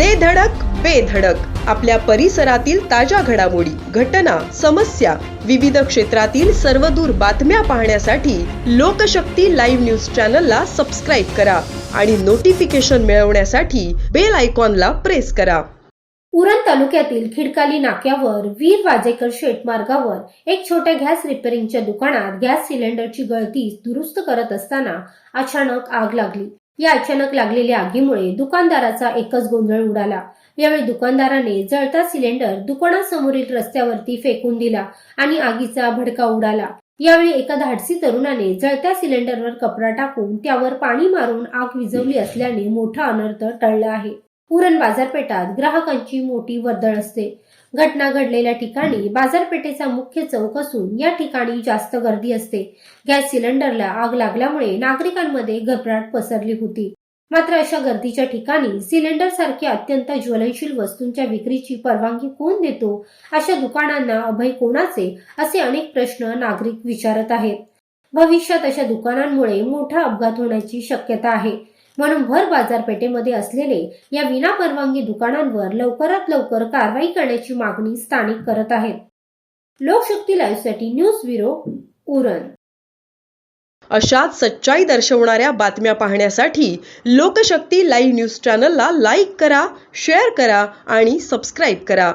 दे धडक बेधडक आपल्या परिसरातील ताज्या घडामोडी घटना समस्या विविध क्षेत्रातील सर्वदूर बातम्या पाहण्यासाठी लोकशक्ती लाईव्ह न्यूज चॅनलला सबस्क्राईब करा आणि नोटिफिकेशन मिळवण्यासाठी बेल आयकॉनला प्रेस करा. उरण तालुक्यातील खिडकाली नाक्यावर वीर वाजेकर शेट मार्गावर एक छोट्या गॅस रिपेअरिंगच्या दुकानात गॅस सिलेंडरची गळती दुरुस्त करत असताना अचानक आग लागली. या अचानक लागलेल्या आगीमुळे दुकानदाराचा एकच गोंधळ उडाला. यावेळी दुकानदाराने जळता सिलेंडर दुकानासमोरील रस्त्यावरती फेकून दिला आणि आगीचा भडका उडाला. यावेळी एका धाडसी तरुणाने जळत्या सिलेंडरवर कपडा टाकून त्यावर पाणी मारून आग विझवली असल्याने मोठा अनर्थ टळला आहे. पुरण बाजारपेठात ग्राहकांची मोठी वर्दळ असते. घटना घडलेल्या ठिकाणी बाजारपेठेचा मुख्य चौक असून या ठिकाणी जास्त गर्दी असते. गॅस सिलेंडरला आग लागल्यामुळे नागरिकांमध्ये घबराट पसरली होती. मात्र अशा गर्दीच्या ठिकाणी सिलेंडर सारख्या अत्यंत ज्वलनशील वस्तूंच्या विक्रीची परवानगी कोण देतो? अशा दुकानांना अभय कोणाचे? असे अनेक प्रश्न नागरिक विचारत आहेत. भविष्यात अशा दुकानांमुळे मोठा अपघात होण्याची शक्यता आहे. म्हणून भर बाजारपेठेमध्ये असलेले या विनापरवानगी दुकानांवर लवकरात लवकर कारवाई करण्याची मागणी स्थानिक करत आहेत. लोकशक्ती लाईव्हसाठी न्यूज ब्युरो उरण. अशाच सच्चाई दर्शवणाऱ्या बातम्या पाहण्यासाठी लोकशक्ती लाईव्ह न्यूज चॅनलला लाईक करा शेअर करा आणि सबस्क्राईब करा.